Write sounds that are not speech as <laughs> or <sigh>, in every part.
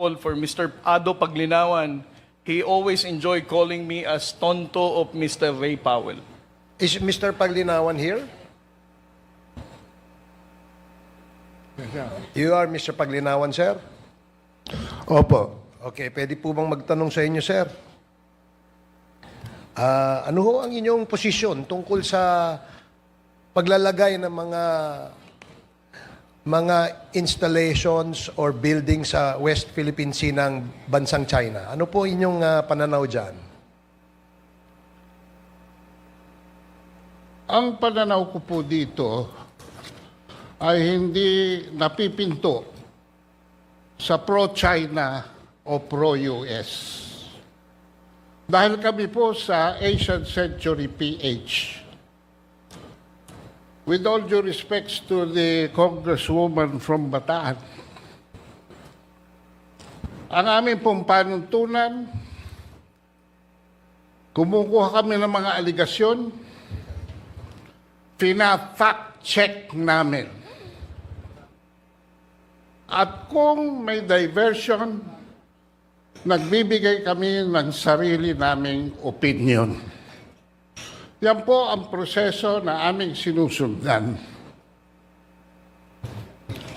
call for Mr. Ado Paglinawan. He always enjoy calling me as Tonto of Mr. Ray Powell. Is Mr. Paglinawan here? You are Mr. Paglinawan, sir? Opo. Okay, pwede po bang magtanong sa inyo, sir? Ah, ano ho ang inyong posisyon tungkol sa paglalagay ng mga mga installations or buildings sa West Philippine Sea ng bansang China? Ano po inyong ah, pananaw dyan? Ang pananaw ko po dito ay hindi napipinto sa pro-China o pro-US. Dahil kami po sa Asian Century PH. With all due respects to the congresswoman from Bataan, ang aming pong panuntunan, kumukuha kami ng mga aligasyon, pina-fact check namin. At kung may diversion, nagbibigay kami ng sarili naming opinion. Yan po ang proseso na aming sinusundan.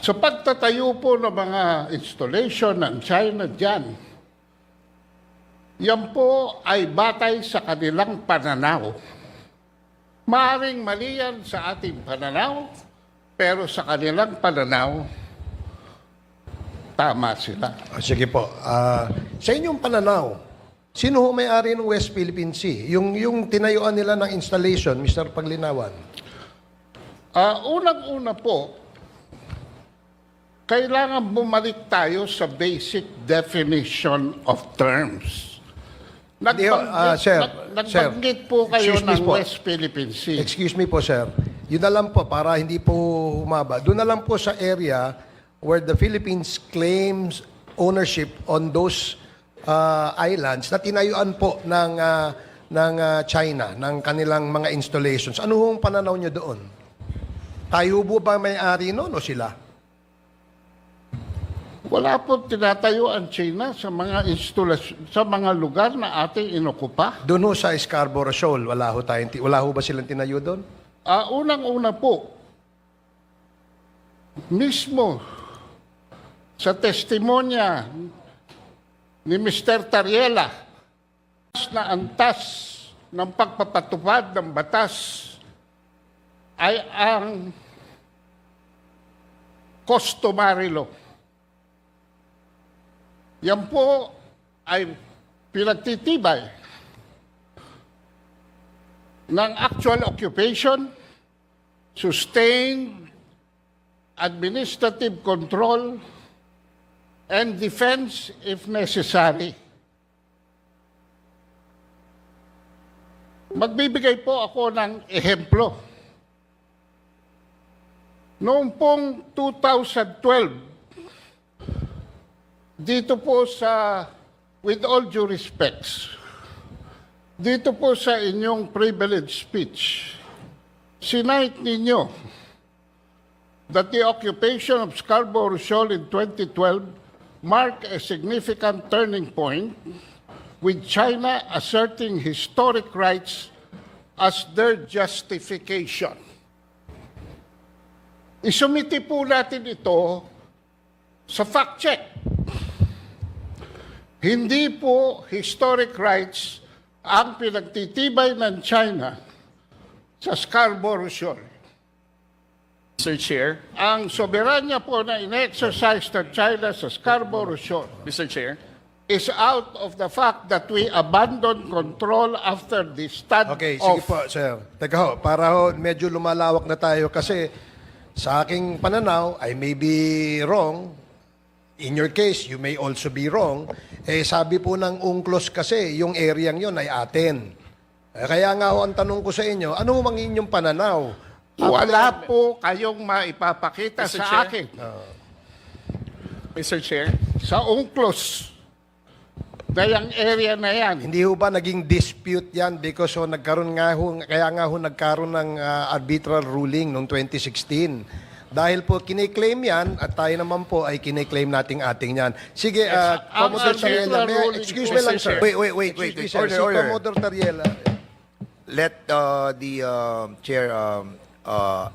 Sa pagtatayo po ng mga installation ng China dyan, yan po ay batay sa kanilang pananaw. Maaring mali yan sa ating pananaw, pero sa kanilang pananaw, tama sila. Ah, Sige po. Ah, sa inyong pananaw, sino ho may-ari ng West Philippine Sea? Yung, yung tinayuan nila ng installation, Mr. Paglinawan. Ah, Unang-una po, kailangan bumalik tayo sa basic definition of terms. Hindi ho, ah, sir, nag- sir. nagbanggit po kayo Excuse me ng po. West Philippine Sea. Excuse me po, sir. Yun na lang po, para hindi po humaba. Doon na lang po sa area where the Philippines claims ownership on those ah, islands na tinayuan po ng, ah, ng ah, China, ng kanilang mga installations. Ano hong pananaw nyo doon? Tayo po ba may-ari noon o sila? Wala po tinatayo ang China sa mga instalasyon, sa mga lugar na ating inukupa. Doon sa Scarborough Shoal, wala ho, tayong, wala ho ba silang tinayo doon? Ah, unang-una po, mismo sa testimonya ni Mr. Tariela na antas ng pagpapatupad ng batas ay ang customary law. Yan po ay pinagtitibay ng actual occupation, sustained administrative control, and defense if necessary. Magbibigay po ako ng ehemplo. Noong pong 2012, dito po sa, with all due respects, dito po sa inyong privilege speech, sinight ninyo that the occupation of Scarborough Shoal in 2012 marked a significant turning point with China asserting historic rights as their justification. Isumiti po natin ito sa fact check. Hindi po historic rights ang pinagtitibay ng China sa Scarborough Shoal. Mr. Chair, Ang soberanya po na in-exercise ng China sa Scarborough Shoal Mr. Chair, is out of the fact that we abandoned control after the stand Okay, sige off. po, sir. Teka ho, para ho, medyo lumalawak na tayo kasi sa aking pananaw, I may be wrong. In your case, you may also be wrong. Eh, sabi po ng UNCLOS kasi, yung area yon ay atin. Eh, kaya nga ho, ang tanong ko sa inyo, ano mang inyong pananaw? Wala po kayong maipapakita Mr. sa Chair? akin. Mr. Chair, Sa UNCLOS, na yung area na yan, Hindi ho ba naging dispute yan because ho, nagkaroon nga ho, kaya nga ho nagkaroon ng ah, arbitral ruling noong 2016 Dahil po kiniklaim yan at tayo naman po ay kiniklaim nating ating yan. Sige, uh, ang Commodore Tariela, may- ruling excuse po, me lang, sir. Chair. Wait, wait, wait, wait. Excuse me, wait. sir. Order, Si order. Commodore Tariela. Let uh, the um, chair um, uh,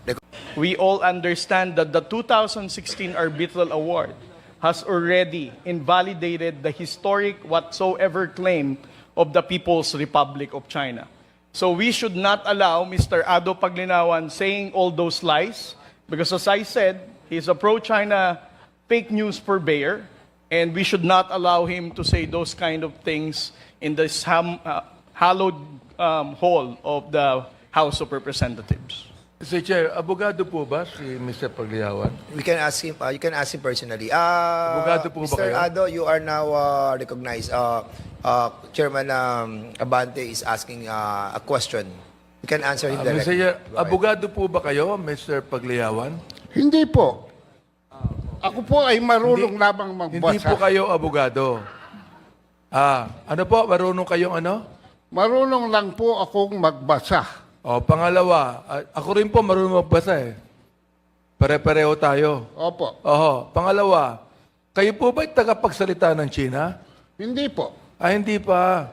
We all understand that the 2016 Arbitral Award has already invalidated the historic whatsoever claim of the People's Republic of China. So we should not allow Mr. Ado Paglinawan saying all those lies because as I said, he's a pro-China fake news purveyor and we should not allow him to say those kind of things in this ham, uh, hallowed um, hall of the House of Representatives. Mr. Chair, abogado po ba si Mr. Pagliawan? we can ask him. Uh, you can ask him personally. Uh, Abogado po ba Mr. kayo? Ado, you are now uh, recognized. Uh, uh, Chairman um, Abante is asking uh, a question. You can answer him Uh, Mr. directly. Chair, abogado po ba kayo, Mr. Pagliawan? Hindi po. Ako po ay marunong lamang Hindi magbasa. po kayo abogado. Ah, ano po? Marunong kayong ano? Marunong lang po akong magbasa. O, pangalawa, ako rin po marunong magbasa eh. Pare-pareho tayo. Opo. Oho, pangalawa, kayo po ba'y tagapagsalita ng China? Hindi po. Ah, hindi pa.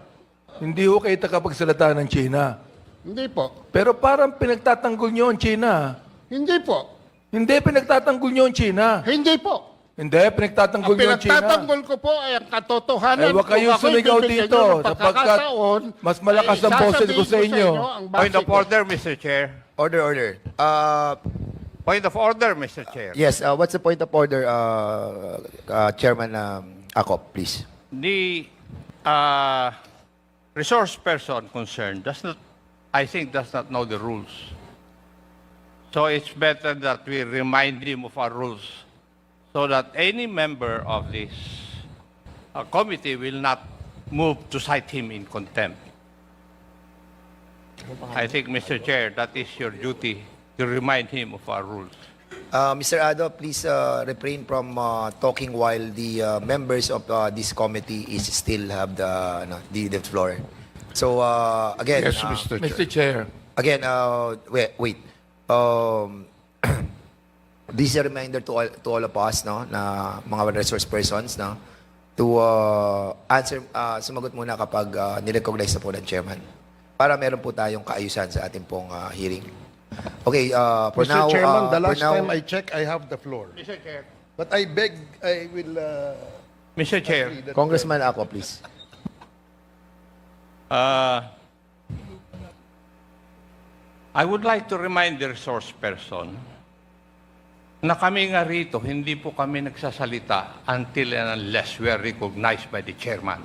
Hindi ho kayo tagapagsalita ng China. Hindi po. Pero parang pinagtatanggol nyo ang China. Hindi po. Hindi, pinagtatanggol nyo ang China. Hindi po. Hindi, pinagtatanggol Ang nyo ang China. pinagtatanggol ko po ay ang katotohanan. Ay, huwag kayong Kung ako'y sumigaw bibigyan dito, ng sapagkat pagkakataon, mas malakas ay ang boses ko sa inyo. ang Point of ko. order, Mr. Chair. Order, order. Uh, Point of order, Mr. Chair. yes, uh, what's the point of order, uh, uh, Chairman um, Akop, please? The uh, resource person concerned does not, I think, does not know the rules. So it's better that we remind him of our rules so that any member of this uh, committee will not move to cite him in contempt. I think, Mr. Chair, that is your duty to remind him of our rules. Uh, Mr. Ado, please uh, refrain from uh, talking while the uh, members of uh, this committee is still have the ano, the, the floor. So uh, again, Yes, uh, Mr. Chair. Mr. Chair, again, uh, wait, wait. Um, this is a reminder to all, to all of us, no, na mga resource persons, no, to uh, answer, uh, sumagot muna kapag uh, nirecognize na po ng chairman. Para meron po tayong kaayusan sa ating pong uh, hearing. Okay, uh, for Mr. now, Chairman, uh, the last now, time I check, I have the floor. Mr. Chair. But I beg, I will... Uh, Mr. Chair. Congressman Ako, please. Uh, I would like to remind the resource person na kami nga rito, hindi po kami nagsasalita until and unless we are recognized by the chairman.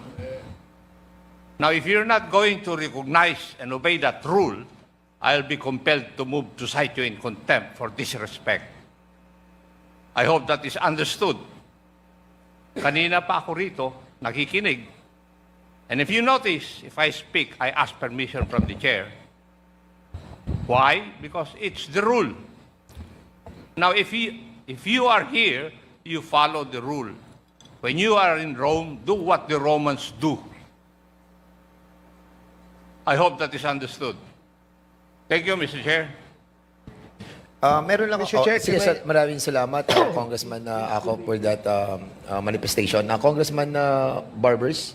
Now, if you're not going to recognize and obey that rule, I'll be compelled to move to cite you in contempt for disrespect. I hope that is understood. Kanina pa ako rito, nakikinig. And if you notice, if I speak, I ask permission from the chair. Why? Because it's the rule. Now, if you, if you are here, you follow the rule. When you are in Rome, do what the Romans do. I hope that is understood. Thank you, Mr. Chair. Uh, meron lang Mr. oh, Chair, sige, can I- sa- maraming salamat uh, Congressman uh, ako for that um, uh, manifestation. Uh, Congressman uh, Barbers,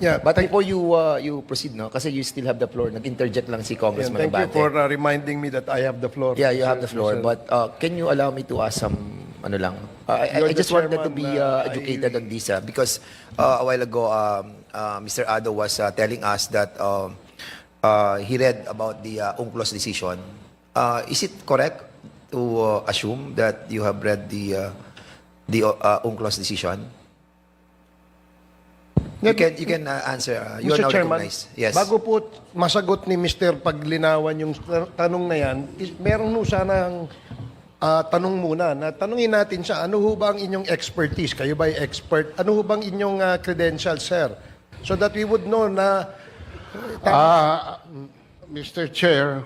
yeah, but before you uh, you proceed no kasi you still have the floor. Nag-interject lang si Congressman thank you Abante. for uh, reminding me that I have the floor. Yeah, you have the floor. But uh, can you allow me to ask some, ano lang? Uh, I, I just wanted to chairman, be uh, uh, educated I- on this uh, because uh, a while ago, um, uh, Mr. Ado was uh, telling us that um, uh, he read about the uh, UNCLOS decision. Uh, is it correct to uh, assume that you have read the uh, the uh, UNCLOS decision? You can you can uh, answer. Uh, you are Mr. now Chairman, recognized. Yes. bago po masagot ni Mr. Paglinawan yung tanong na yan, is, meron ho sanang ah, tanong muna na tanungin natin siya, ano ho ba ang inyong expertise? Kayo ba expert? Ano ho bang inyong ah, credentials, sir? So that we would know na Ah, Mr. Chair,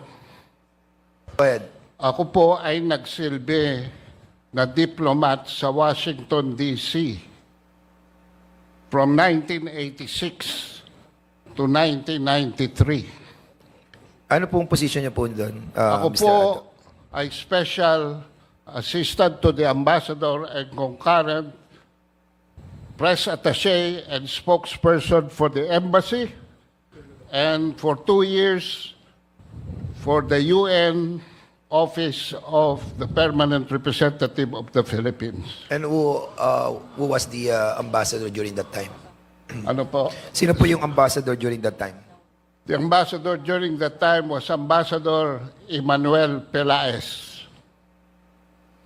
Go ahead. ako po ay nagsilbi na diplomat sa Washington, D.C. from 1986 to 1993. Ano pong position niyo po doon, uh, Ako Mr. po Ado? ay Special assistant to the ambassador and concurrent press attaché and spokesperson for the embassy, and for two years for the UN Office of the Permanent Representative of the Philippines. And who, uh, who was the uh, ambassador during that time? <clears throat> Ano po? Sino po yung ambassador during that time? The ambassador during that time was Ambassador Emmanuel Pelaez.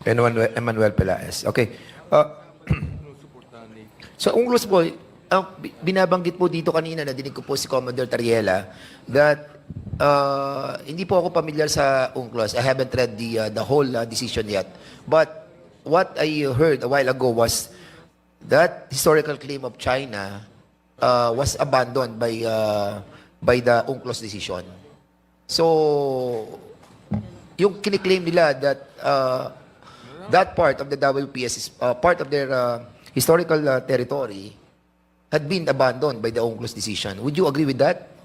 Emmanuel, Emmanuel Pelaez. Okay. Uh, <clears throat> so, UNCLOS po, ang bi- binabanggit po dito kanina, nadinig ko po si Commodore Tariela, that uh, hindi po ako familiar sa UNCLOS. I haven't read the, uh, the whole uh, decision yet. But what I heard a while ago was that historical claim of China uh, was abandoned by uh, by the UNCLOS decision. So, yung kiniklaim nila that uh, that part of the WPS is uh, part of their uh, historical uh, territory had been abandoned by the UNCLOS decision. Would you agree with that?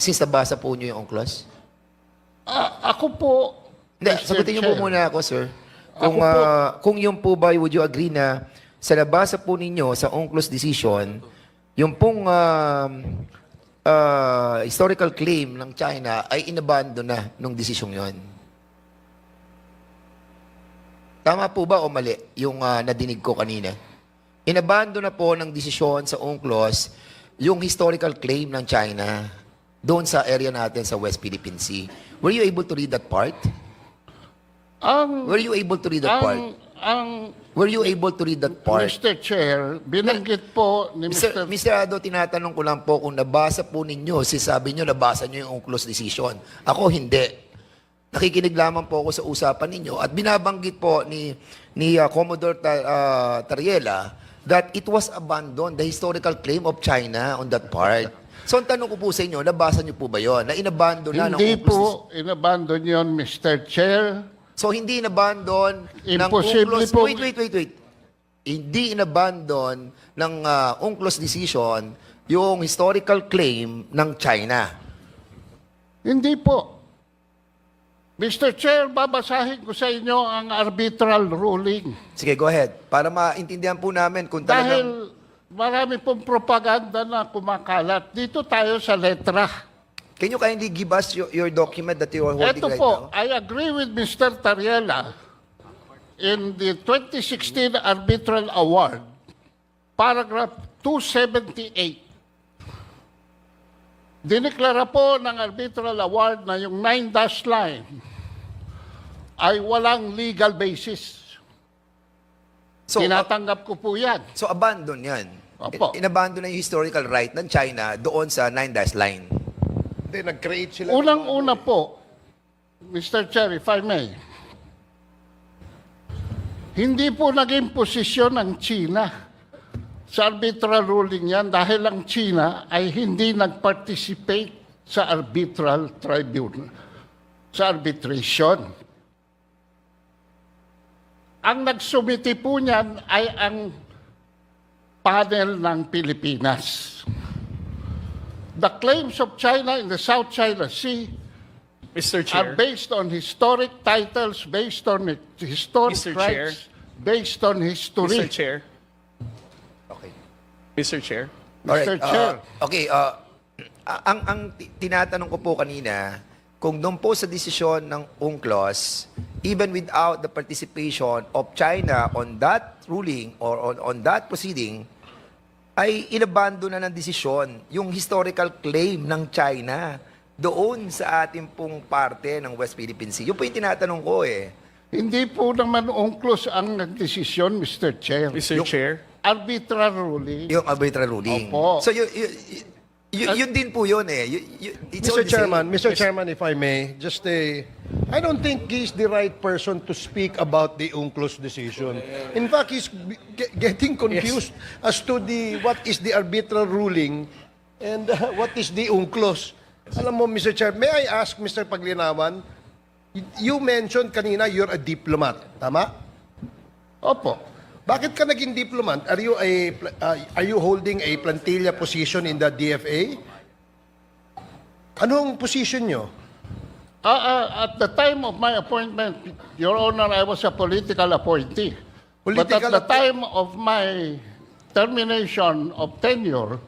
Since nabasa po niyo yung UNCLOS? Ah, ako po, Hindi, Mr. sagutin niyo po Chair, muna ako, sir. Kung, Ako po- uh, kung yung po ba, would you agree na sa nabasa po ninyo sa UNCLOS decision, yung pong um, uh, historical claim ng China ay inabandon na nung decision yon. Tama po ba o mali yung uh, nadinig ko kanina? Inabandon na po ng desisyon sa UNCLOS yung historical claim ng China doon sa area natin sa West Philippine Sea. Were you able to read that part? ang, Were you able to read that part? ang, ang Were you able to read that part? Mr. Chair, binanggit po ni Mr. Mr. Mr. Ado, tinatanong ko lang po kung nabasa po ninyo, si sabi nyo, nabasa nyo yung UNCLOS decision. Ako, hindi. Nakikinig lamang po ako sa usapan ninyo at binabanggit po ni ni uh, Commodore Ta- uh, Tariela that it was abandoned, the historical claim of China on that part. So, ang tanong ko po sa inyo, nabasa nyo po ba yon Na inabandon na ng Hindi UNCLOS po inabandon yon, Mr. Chair. So hindi inabandon ng Imposible UNCLOS. po- Wait, wait, wait, wait. Hindi inabandon ng uh, UNCLOS decision yung historical claim ng China. Hindi po. Mr. Chair, babasahin ko sa inyo ang arbitral ruling. Sige, go ahead. Para maintindihan po namin kung talagang... Dahil marami pong propaganda na kumakalat. Dito tayo sa letra. Can you kindly give us your, your document that you are holding Ito right po, now? I agree with Mr. Tariela in the 2016 Arbitral Award, paragraph 278. Dineklara po ng Arbitral Award na yung 9-dash line ay walang legal basis. So, Tinatanggap ko po yan. so abandon yan. Opo. Inabandon na yung historical right ng China doon sa 9-dash line. Hindi, nag-create sila. Unang-una po, Mr. Chair, if I may, hindi po naging posisyon ng China sa arbitral ruling yan dahil ang China ay hindi nag-participate sa arbitral tribunal, sa arbitration. Ang nagsumiti po niyan ay ang panel ng Pilipinas. The claims of China in the South China Sea Mr. are Chair, based on historic titles, based on historic Mr. Chair. rights, based on history. Mr. Chair, Okay. Mr. Chair. Mr. uh, Chair. okay, uh, ang, ang ti- tinatanong ko po kanina, kung doon po sa desisyon ng UNCLOS, even without the participation of China on that ruling or on, on that proceeding, ay inabando na ng desisyon yung historical claim ng China doon sa ating pong parte ng West Philippine Sea. Yun po yung tinatanong ko eh. Hindi po naman UNCLOS ang nagdesisyon, Mr. Chair. Mr. Yung- Chair, Arbitral ruling. Yung arbitral ruling. Opo. So yun, yun, yun, yun din po yun eh. Yun- yun- it's all Mr. the same. Chairman, Mr. Chairman, if I may, just a, I don't think he's the right person to speak about the UNCLOS decision. In fact, he's ge- getting confused as to the what is the arbitral ruling and uh, what is the UNCLOS. Alam mo, Mr. Chair, may I ask, Mr. Paglinawan, you mentioned kanina you're a diplomat, tama? Opo. Bakit ka naging diplomat? Are you a uh, are you holding a plantilla position in the DFA? Anong position nyo? Uh, uh, at the time of my appointment, Your Honor, I was a political appointee. but Political at the time of my termination of tenure,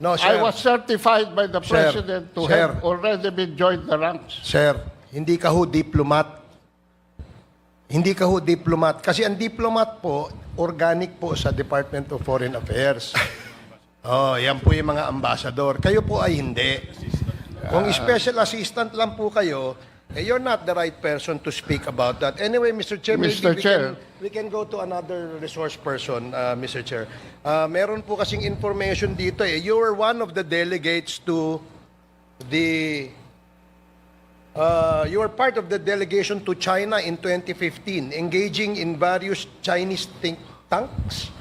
No, I sir. was certified by the Sir, President to sir. have already been joined the ranks. Sir, hindi ka ho diplomat. Hindi ka ho diplomat. Kasi ang diplomat po, organic po sa Department of Foreign Affairs. <laughs> Oh, yan po yung mga ambassador. Kayo po ay hindi. Kung special assistant lang po kayo, eh, you're not the right person to speak about that. Anyway, Mr. Chair, maybe Mr. we Chair. can we can go to another resource person, uh, Mr. Chair. Uh, meron po kasing information dito eh. You were one of the delegates to the Uh, you were part of the delegation to China in 2015, engaging in various Chinese think tanks.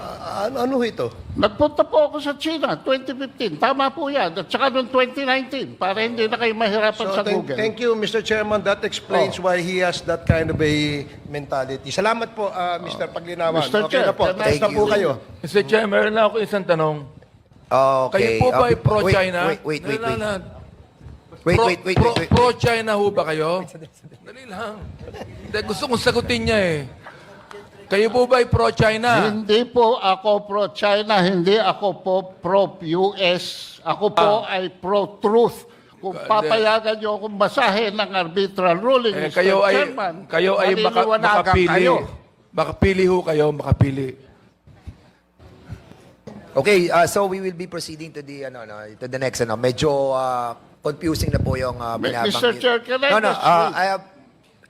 Uh, ano, ano ito? Nagpunta po ako sa China 2015. Tama po yan. At saka noong 2019, para hindi na kayo mahirapan sa thank, Google. thank you, Mr. Chairman. That explains why he has that kind of a mentality. Salamat po, uh, Mr. Paglinawan. Mr. Okay Chair, na po. Tapos na po kayo. Mr. Chair, meron na ako isang tanong. Okay. Kayo po ba uh, ay pro-China? Wait, wait, wait, Na- wait. Wait, pro, wait, wait, pro, wait, wait. Pro-China ho ba kayo? Dali lang. Hindi, gusto kong sagutin niya eh. Kayo po ba ay pro-China? Hindi po ako pro-China, hindi ako po pro-US. Ako po Ah. ay pro-truth. Kung papayagan niyo akong basahin ng arbitral ruling, Eh, Mr. kayo ay Chairman, kayo ay maka, makapili. kayo. Makapili ho kayo, makapili. Okay, uh, so we will be proceeding to the ano no, to the next ano. Medyo uh, confusing na po yung uh, binabanggit. Mr. Chair, can I No, no, just uh, read? I have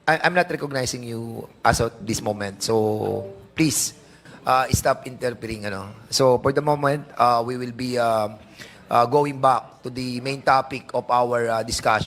I, I'm not recognizing you as of this moment. So please uh, stop interpreting ano. So for the moment, uh, we will be um, uh, going back to the main topic of our uh, discussion.